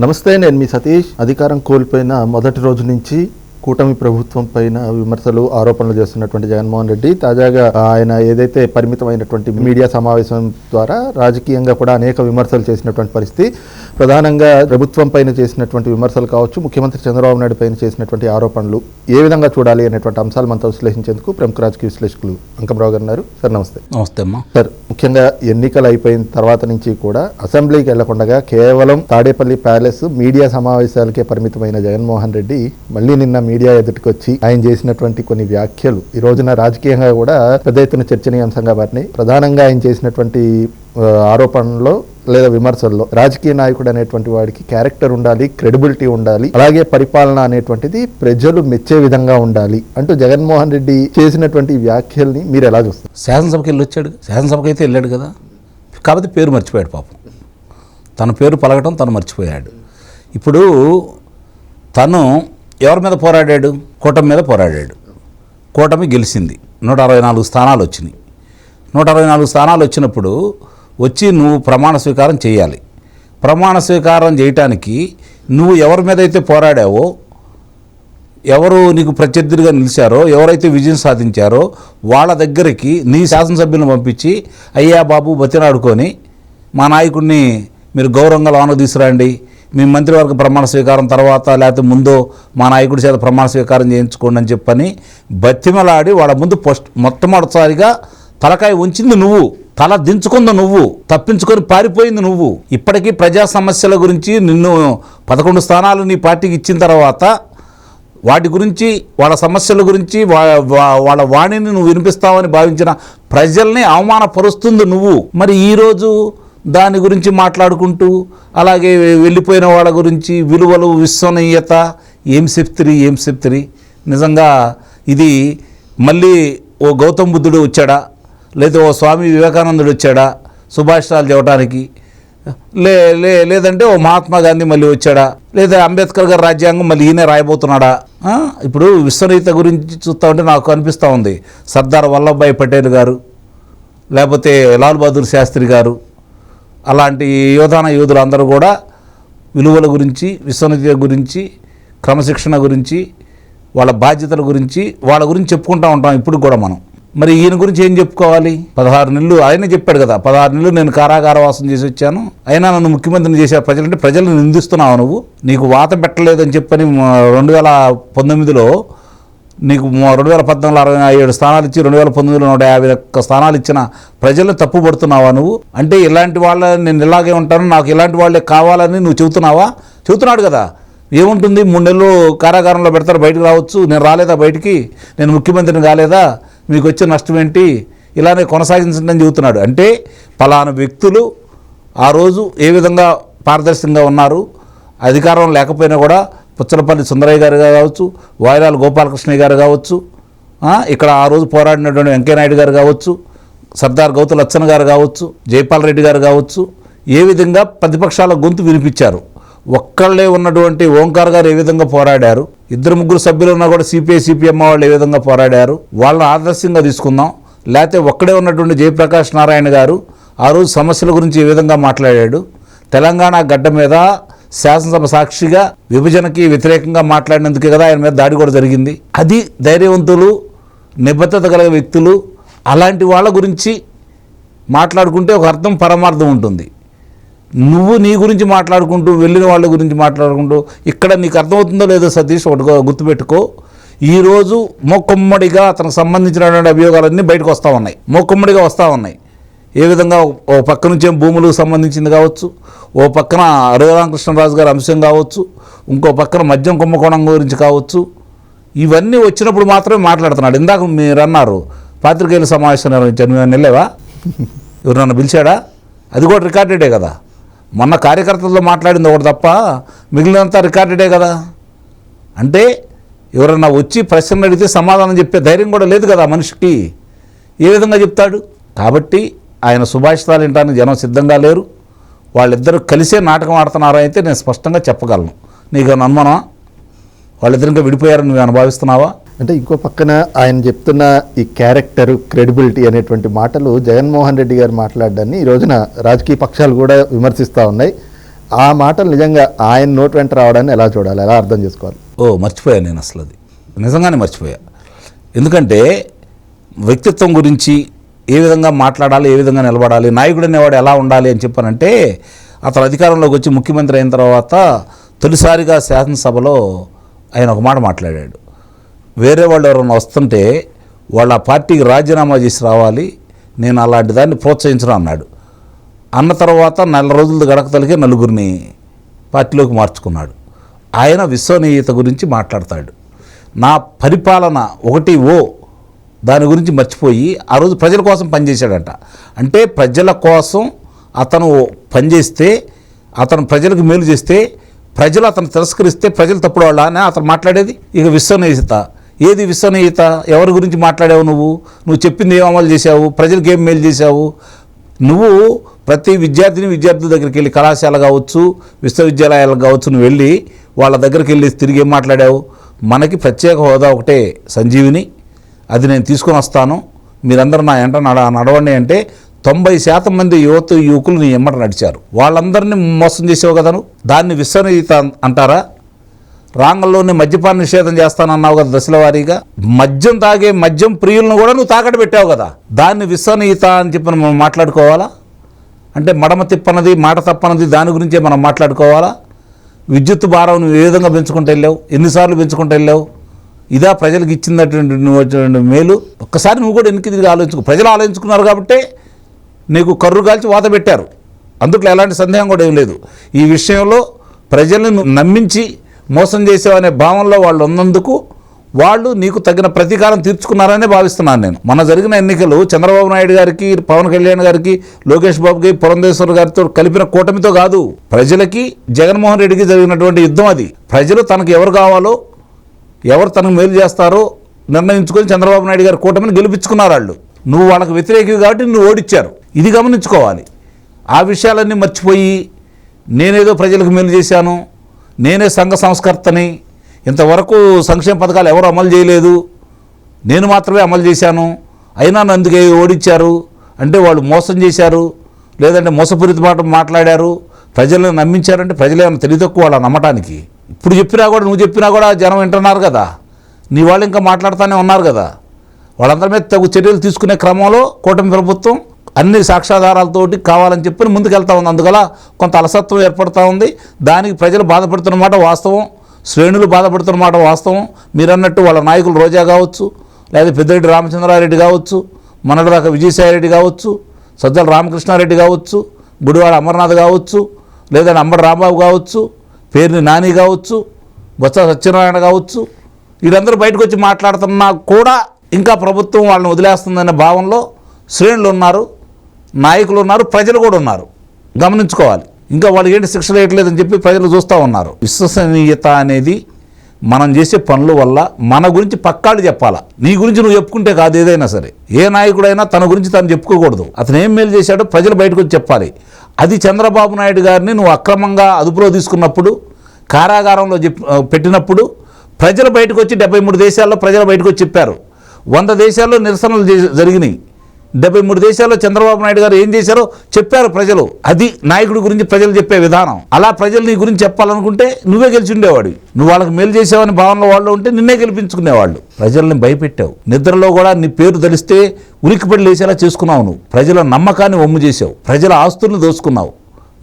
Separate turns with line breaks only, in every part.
నమస్తే నేను మీ సతీష్. అధికారం కోల్పోయిన మొదటి రోజు నుంచి కూటమి ప్రభుత్వం పైన విమర్శలు ఆరోపణలు చేస్తున్నటువంటి జగన్మోహన్ రెడ్డి తాజాగా ఆయన ఏదైతే పరిమితమైనటువంటి మీడియా సమావేశం ద్వారా రాజకీయంగా కూడా అనేక విమర్శలు చేసినటువంటి పరిస్థితి ప్రధానంగా ప్రభుత్వం పైన చేసినటువంటి విమర్శలు కావచ్చు ముఖ్యమంత్రి చంద్రబాబు నాయుడు పైన చేసినటువంటి ఆరోపణలు ఏ విధంగా చూడాలి అనేటువంటి అంశాలు మనతో విశ్లేషించేందుకు ప్రముఖ రాజకీయ విశ్లేషకులు అంకమరావు గారు ఉన్నారు. సార్ నమస్తే.
నమస్తే అమ్మా.
సార్ ముఖ్యంగా ఎన్నికలు అయిపోయిన తర్వాత నుంచి కూడా అసెంబ్లీకి వెళ్ళకుండా కేవలం తాడేపల్లి ప్యాలెస్ మీడియా సమావేశాలకే పరిమితమైన జగన్మోహన్ రెడ్డి మళ్ళీ నిన్న మీడియా ఎదుటికి వచ్చి ఆయన చేసినటువంటి కొన్ని వ్యాఖ్యలు. ఈ రోజున రాజకీయంగా కూడా పెద్ద ఎత్తున చర్చనీయాంశంగా మారినాయి. ప్రధానంగా ఆయన చేసినటువంటి ఆరోపణలో లేదా విమర్శల్లో రాజకీయ నాయకుడు అనేటువంటి వాడికి క్యారెక్టర్ ఉండాలి క్రెడిబిలిటీ ఉండాలి అలాగే పరిపాలన అనేటువంటిది ప్రజలు మెచ్చే విధంగా ఉండాలి అంటూ జగన్మోహన్ రెడ్డి చేసినటువంటి వ్యాఖ్యల్ని మీరు ఎలా చూస్తారు?
శాసనసభకి వెళ్ళి వచ్చాడు. శాసనసభకి అయితే వెళ్ళాడు కదా. కాకపోతే పేరు మర్చిపోయాడు పాపం. తన పేరు పలకటం తను మర్చిపోయాడు. ఇప్పుడు తను ఎవరి మీద పోరాడాడు? కూటమి మీద పోరాడాడు. కూటమి గెలిచింది. నూట అరవై నాలుగు స్థానాలు వచ్చినాయి. నూట అరవై నాలుగు స్థానాలు వచ్చినప్పుడు వచ్చి నువ్వు ప్రమాణ స్వీకారం చేయాలి. ప్రమాణ స్వీకారం చేయటానికి నువ్వు ఎవరి మీద అయితే పోరాడావో ఎవరు నీకు ప్రత్యర్థులుగా నిలిచారో ఎవరైతే విజయం సాధించారో వాళ్ళ దగ్గరికి నీ శాసనసభ్యులను పంపించి అయ్యా బాబు బతినాడుకొని మా నాయకుడిని మీరు గౌరవంగా లోన తీసుకురండి. మీ మంత్రివర్గ ప్రమాణ స్వీకారం తర్వాత లేకపోతే ముందు మా నాయకుడి చేత ప్రమాణ స్వీకారం చేయించుకోండి అని చెప్పని బతిమలాడి వాళ్ళ ముందు ఫస్ట్ మొట్టమొదటిసారిగా తలకాయ ఉంచింది నువ్వు తల దించుకుంది నువ్వు తప్పించుకొని పారిపోయింది నువ్వు. ఇప్పటికీ ప్రజా సమస్యల గురించి నిన్ను పదకొండు స్థానాలు నీ పార్టీకి ఇచ్చిన తర్వాత వాటి గురించి వాళ్ళ సమస్యల గురించి వా- వాళ్ళ వాణిని నువ్వు వినిపిస్తావని భావించిన ప్రజల్ని అవమానపరుస్తుంది నువ్వు. మరి ఈరోజు దాని గురించి మాట్లాడుకుంటూ అలాగే వెళ్ళిపోయిన వాళ్ళ గురించి విలువలు విశ్వనీయత ఏం చెప్తిరి ఏం చెప్తిరి నిజంగా ఇది మళ్ళీ ఓ గౌతమ్ బుద్ధుడు వచ్చాడా? లేదా ఓ స్వామి వివేకానందుడు వచ్చాడా? సుభాషితాలు చెప్పడానికి లే లే లేదంటే ఓ మహాత్మా గాంధీ మళ్ళీ వచ్చాడా? లేదా అంబేద్కర్ గారి రాజ్యాంగం మళ్ళీ ఈయనే రాయబోతున్నాడా? ఇప్పుడు విశ్వనీయత గురించి చూస్తా ఉంటే నాకు అనిపిస్తూ ఉంది. సర్దార్ వల్లభాయ్ పటేల్ గారు లేకపోతే లాల్ బహదూర్ శాస్త్రి గారు అలాంటి యోధాన యోధులు అందరూ కూడా విలువల గురించి విశ్వనీయత గురించి క్రమశిక్షణ గురించి వాళ్ళ బాధ్యతల గురించి వాళ్ళ గురించి చెప్పుకుంటూ ఉంటాం ఇప్పుడు కూడా మనం. మరి ఈయన గురించి ఏం చెప్పుకోవాలి? పదహారు నెలలు ఆయనే చెప్పాడు కదా పదహారు నెలలు నేను కారాగార వాసం చేసి వచ్చాను. అయినా నన్ను ముఖ్యమంత్రిని చేసే ప్రజలంటే ప్రజలను నిందిస్తున్నావు నువ్వు? నీకు వాత పెట్టలేదని చెప్పని రెండు వేల పంతొమ్మిదిలో నీకు రెండు వేల పద్నాలుగు అరవై ఏడు స్థానాలు ఇచ్చి రెండు వేల పంతొమ్మిదిలో నూట యాభై ఒక్క స్థానాలు ఇచ్చిన ప్రజలను తప్పుపడుతున్నావా నువ్వు? అంటే ఇలాంటి వాళ్ళ నేను ఇలాగే ఉంటాను నాకు ఇలాంటి వాళ్ళే కావాలని నువ్వు చెబుతున్నావా? చెబుతున్నాడు కదా. ఏముంటుంది? మూడు నెలలు కారాగారంలో పెడతారు బయటకు రావచ్చు. నేను రాలేదా బయటికి? నేను ముఖ్యమంత్రిని కాలేదా? మీకు వచ్చే నష్టం ఏంటి? ఇలానే కొనసాగించండి అని చెబుతున్నాడు. అంటే పలానా వ్యక్తులు ఆ రోజు ఏ విధంగా పారదర్శకంగా ఉన్నారు? అధికారం లేకపోయినా కూడా పుచ్చలపల్లి సుందరయ్య గారు కావచ్చు వాయిరాల గోపాలకృష్ణయ్య గారు కావచ్చు ఇక్కడ ఆ రోజు పోరాడినటువంటి వెంకయ్యనాయుడు గారు కావచ్చు సర్దార్ గౌతు లచ్చన్ గారు కావచ్చు జైపాల్ రెడ్డి గారు కావచ్చు ఏ విధంగా ప్రతిపక్షాల గొంతు వినిపించారు. ఒక్కళ్ళే ఉన్నటువంటి ఓంకార్ గారు ఏ విధంగా పోరాడారు? ఇద్దరు ముగ్గురు సభ్యులు ఉన్నా కూడా సిపిఐ సిపిఎం వాళ్ళు ఏ విధంగా పోరాడారు? వాళ్ళని ఆదర్శంగా తీసుకుందాం. లేకపోతే ఒక్కడే ఉన్నటువంటి జయప్రకాష్ నారాయణ గారు ఆ రోజు సమస్యల గురించి ఏ విధంగా మాట్లాడాడు? తెలంగాణ గడ్డ మీద శాసనసభ సాక్షిగా విభజనకి వ్యతిరేకంగా మాట్లాడినందుకే కదా ఆయన మీద దాడి కూడా జరిగింది. అది ధైర్యవంతులు నిబద్ధత గల వ్యక్తులు అలాంటి వాళ్ళ గురించి మాట్లాడుకుంటే ఒక అర్థం పరమార్థం ఉంటుంది. నువ్వు నీ గురించి మాట్లాడుకుంటూ వెళ్ళిన వాళ్ళ గురించి మాట్లాడుకుంటూ ఇక్కడ నీకు అర్థమవుతుందో లేదో సతీష్ ఒకటి గుర్తుపెట్టుకో. ఈరోజు మొక్కమ్మడిగా అతనికి సంబంధించినటువంటి అభియోగాలన్నీ బయటకు వస్తూ ఉన్నాయి. మొక్కమ్మడిగా వస్తూ ఉన్నాయి. ఏ విధంగా ఓ పక్క నుంచి ఏం భూములకు సంబంధించింది కావచ్చు ఓ పక్కన రఘురామకృష్ణరాజు గారి అంశం కావచ్చు ఇంకో పక్కన మద్యం కుంభకోణం గురించి కావచ్చు ఇవన్నీ వచ్చినప్పుడు మాత్రమే మాట్లాడుతున్నాడు. ఇందాక మీరు అన్నారు పాత్రికేయుల సమావేశం నిర్వహించారు నువ్వు వెళ్ళావా? ఎవరన్నా పిలిచాడా? అది కూడా రికార్డెడే కదా. మొన్న కార్యకర్తలతో మాట్లాడింది ఒకటి తప్ప మిగిలినంతా రికార్డెడే కదా. అంటే ఎవరన్నా వచ్చి ప్రశ్నలు అడిగితే సమాధానం చెప్పే ధైర్యం కూడా లేదు కదా మనిషికి. ఏ విధంగా చెప్తాడు? కాబట్టి ఆయన సుభాషితాలు వినడానికి జనం సిద్ధంగా లేరు. వాళ్ళిద్దరూ కలిసే నాటకం ఆడుతున్నారు అయితే నేను స్పష్టంగా చెప్పగలను. నీకు అనుమానమా? వాళ్ళిద్దరు ఇంకా విడిపోయారని నువ్వు అనుభవిస్తున్నావా
అంటే ఇంకో పక్కన ఆయన చెప్తున్న ఈ క్యారెక్టర్ క్రెడిబిలిటీ అనేటువంటి మాటలు జగన్మోహన్ రెడ్డి గారు మాట్లాడడాన్ని ఈ రోజున రాజకీయ పక్షాలు కూడా విమర్శిస్తూ ఉన్నాయి. ఆ మాటలు నిజంగా ఆయన నోట్ వెంట రావడాన్ని ఎలా చూడాలి? ఎలా అర్థం చేసుకోవాలి?
ఓ మర్చిపోయాను నేను అసలు అది. నిజంగానే మర్చిపోయా. ఎందుకంటే వ్యక్తిత్వం గురించి ఏ విధంగా మాట్లాడాలి ఏ విధంగా నిలబడాలి నాయకుడు అనేవాడు ఎలా ఉండాలి అని చెప్పానంటే అతను అధికారంలోకి వచ్చి ముఖ్యమంత్రి అయిన తర్వాత తొలిసారిగా శాసనసభలో ఆయన ఒక మాట మాట్లాడాడు. వేరే వాళ్ళు ఎవరైనా వస్తుంటే వాళ్ళ పార్టీకి రాజీనామా చేసి రావాలి నేను అలాంటి దాన్ని ప్రోత్సహించను అన్నాడు. అన్న తర్వాత నెల రోజులు గడకతలకే నలుగురిని పార్టీలోకి మార్చుకున్నాడు. ఆయన విశ్వనీయత గురించి మాట్లాడతాడు. నా పరిపాలన ఒకటి ఓ దాని గురించి మర్చిపోయి ఆ రోజు ప్రజల కోసం పనిచేశాడంట. అంటే ప్రజల కోసం అతను పనిచేస్తే అతను ప్రజలకు మేలు చేస్తే ప్రజలు అతను తిరస్కరిస్తే ప్రజలు తప్పుడు వాళ్ళ అని అతను మాట్లాడేది? ఇక విశ్వనీయత ఏది విశ్వనీయత ఎవరి గురించి మాట్లాడావు నువ్వు? నువ్వు చెప్పింది ఏం అమలు చేశావు? ప్రజలకు ఏం మేలు చేసావు నువ్వు ప్రతి విద్యార్థిని విద్యార్థుల దగ్గరికి వెళ్ళి కళాశాల కావచ్చు విశ్వవిద్యాలయాలకు కావచ్చు నువ్వు వెళ్ళి వాళ్ళ దగ్గరికి వెళ్ళి తిరిగి ఏం మాట్లాడావు? మనకి ప్రత్యేక హోదా ఒకటే సంజీవిని. అది నేను తీసుకొని వస్తాను. మీరందరూ నా ఎంట నడ నడవండి అంటే తొంభై శాతం మంది యువత యువకులు నీ ఎమ్మట నడిచారు. వాళ్ళందరినీ మోసం చేసావు కదా నువ్వు. దాన్ని విశ్వనీత అంటారా? రాంగంలోనే మద్యపాన నిషేధం చేస్తానన్నావు కదా దశల వారీగా మద్యం తాగే మద్యం ప్రియులను కూడా నువ్వు తాకట్టు పెట్టావు కదా. దాన్ని విశ్వనీయత అని చెప్పి మనం మాట్లాడుకోవాలా? అంటే మడమ తిప్పనది మాట తప్పనది దాని గురించే మనం మాట్లాడుకోవాలా? విద్యుత్ భారం నువ్వు ఏ విధంగా పెంచుకుంటూ వెళ్ళావు? ఎన్నిసార్లు పెంచుకుంటూ వెళ్ళావు? ఇదా ప్రజలకు ఇచ్చినటువంటి నువ్వు మేలు. ఒక్కసారి నువ్వు కూడా వెనక్కి తిరిగి ఆలోచించుకో. ప్రజలు ఆలోచించుకున్నారు కాబట్టే నీకు కర్రు కాల్చి వాత పెట్టారు. అందుట్లో ఎలాంటి సందేహం కూడా ఏం లేదు. ఈ విషయంలో ప్రజల్ని నమ్మించి మోసం చేసేవనే భావనలో వాళ్ళు ఉన్నందుకు వాళ్ళు నీకు తగిన ప్రతీకారం తీర్చుకున్నారనే భావిస్తున్నాను నేను. మన జరిగిన ఎన్నికలు చంద్రబాబు నాయుడు గారికి పవన్ కళ్యాణ్ గారికి లోకేష్ బాబుకి పురంధేశ్వర్ గారితో కలిపిన కూటమితో కాదు. ప్రజలకి జగన్మోహన్ రెడ్డికి జరిగినటువంటి యుద్ధం అది. ప్రజలు తనకు ఎవరు కావాలో ఎవరు తనకు మేలు చేస్తారో నిర్ణయించుకొని చంద్రబాబు నాయుడు గారు కూటమిని గెలిపించుకున్నారు వాళ్ళు. నువ్వు వాళ్ళకి వ్యతిరేకి కాబట్టి నువ్వు ఓడిచ్చారు. ఇది గమనించుకోవాలి. ఆ విషయాలన్నీ మర్చిపోయి నేనేదో ప్రజలకు మేలు చేశాను నేనే సంఘ సంస్కర్తని ఇంతవరకు సంక్షేమ పథకాలు ఎవరు అమలు చేయలేదు నేను మాత్రమే అమలు చేశాను అయినా నన్ను అందుకే ఓడించారు అంటే వాళ్ళు మోసం చేశారు లేదంటే మోసపూరిత మాట మాట్లాడారు ప్రజలను నమ్మించారంటే ప్రజలు ఏమైనా తెలివి తక్కువ వాళ్ళ నమ్మటానికి? ఇప్పుడు చెప్పినా కూడా నువ్వు చెప్పినా కూడా జనం వింటున్నారు కదా. నీ వాళ్ళు ఇంకా మాట్లాడుతూనే ఉన్నారు కదా. వాళ్ళందరి మీద తగు చర్యలు తీసుకునే క్రమంలో కూటమి ప్రభుత్వం అన్ని సాక్ష్యాధారాలతోటి కావాలని చెప్పి ముందుకెళ్తా ఉంది. అందువల్ల కొంత అలసత్వం ఏర్పడుతూ ఉంది. దానికి ప్రజలు బాధపడుతున్న మాట వాస్తవం. శ్రేణులు బాధపడుతున్న మాట వాస్తవం. మీరన్నట్టు వాళ్ళ నాయకులు రోజా కావచ్చు లేదా పెద్దిరెడ్డి రామచంద్రారెడ్డి కావచ్చు మొన్నటిదాకా విజయసాయిరెడ్డి కావచ్చు సజ్జల రామకృష్ణారెడ్డి కావచ్చు గుడివాడ అమర్నాథ్ కావచ్చు లేదా అంబడి రాంబాబు కావచ్చు పేరుని నాని కావచ్చు బొత్స సత్యనారాయణ కావచ్చు వీళ్ళందరూ బయటకు వచ్చి మాట్లాడుతున్నా కూడా ఇంకా ప్రభుత్వం వాళ్ళని వదిలేస్తుందనే భావనలో శ్రేణులు ఉన్నారు నాయకులు ఉన్నారు ప్రజలు కూడా ఉన్నారు. గమనించుకోవాలి. ఇంకా వాళ్ళు ఏంటి శిక్ష వేయట్లేదని చెప్పి ప్రజలు చూస్తూ ఉన్నారు. విశ్వసనీయత అనేది మనం చేసే పనుల వల్ల మన గురించి పక్కాడు చెప్పాలా? నీ గురించి నువ్వు చెప్పుకుంటే కాదు ఏదైనా సరే. ఏ నాయకుడైనా తన గురించి తను చెప్పుకోకూడదు. అతను ఏం మేలు చేశాడో ప్రజలు బయటకు వచ్చి చెప్పాలి. అది చంద్రబాబు నాయుడు గారిని నువ్వు అక్రమంగా అదుపులో తీసుకున్నప్పుడు కారాగారంలో పెట్టినప్పుడు ప్రజలు బయటకు వచ్చి డెబ్బై మూడు దేశాల్లో ప్రజలు బయటకు వచ్చి చెప్పారు. వంద దేశాల్లో నిరసనలు జరిగినాయి. డెబ్బై మూడు దేశాల్లో చంద్రబాబు నాయుడు గారు ఏం చేశారో చెప్పారు ప్రజలు. అది నాయకుడి గురించి ప్రజలు చెప్పే విధానం. అలా ప్రజలు నీ గురించి చెప్పాలనుకుంటే నువ్వే గెలిచి ఉండేవాడు నువ్వు వాళ్ళకి మేలు చేసావని భావనలో వాళ్ళు ఉంటే నిన్నే గెలిపించుకునేవాళ్ళు. ప్రజల్ని భయపెట్టావు. నిద్రలో కూడా నీ పేరు తెలిస్తే ఉలిక్కిపడి లేచేలా చేసుకున్నావు నువ్వు. ప్రజల నమ్మకాన్ని ఒమ్ము చేసావు ప్రజల ఆస్తుల్ని దోచుకున్నావు.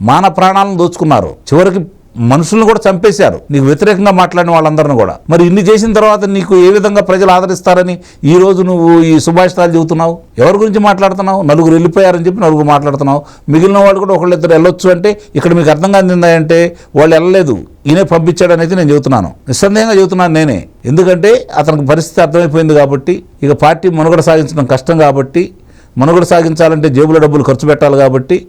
మాన ప్రాణాలను దోచుకున్నారు. చివరికి మనుషులను కూడా చంపేశారు. నీకు వ్యతిరేకంగా మాట్లాడిన వాళ్ళందరిని కూడా. మరి ఇన్ని చేసిన తర్వాత నీకు ఏ విధంగా ప్రజలు ఆదరిస్తారని ఈ రోజు నువ్వు ఈ సుభాషితాలు చెబుతున్నావు? ఎవరి గురించి మాట్లాడుతున్నావు? నలుగురు వెళ్ళిపోయారని చెప్పి నలుగురు మాట్లాడుతున్నావు. మిగిలిన వాళ్ళు కూడా ఒకళ్ళిద్దరు వెళ్ళొచ్చు అంటే ఇక్కడ మీకు అర్థం కానిందా అంటే వాళ్ళు వెళ్ళలేదు. ఈయనే పంపించాడని నేను చెబుతున్నాను. నిస్సందేహంగా చెబుతున్నాను నేనే. ఎందుకంటే అతనికి పరిస్థితి అర్థమైపోయింది కాబట్టి ఇక పార్టీ మనుగడ సాగించడం కష్టం కాబట్టి మనుగడ సాగించాలంటే జేబులో డబ్బులు ఖర్చు పెట్టాలి కాబట్టి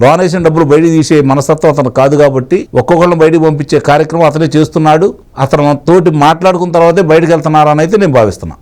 లోన్ వేసిన డబ్బులు బయట తీసే మనస్తత్వం అతను కాదు కాబట్టి ఒక్కొక్కళ్ళని బయటికి పంపించే కార్యక్రమం అతనే చేస్తున్నాడు. అతను తోటి మాట్లాడుకున్న తర్వాతే బయటకు వెళ్తున్నారని అయితే నేను భావిస్తున్నాను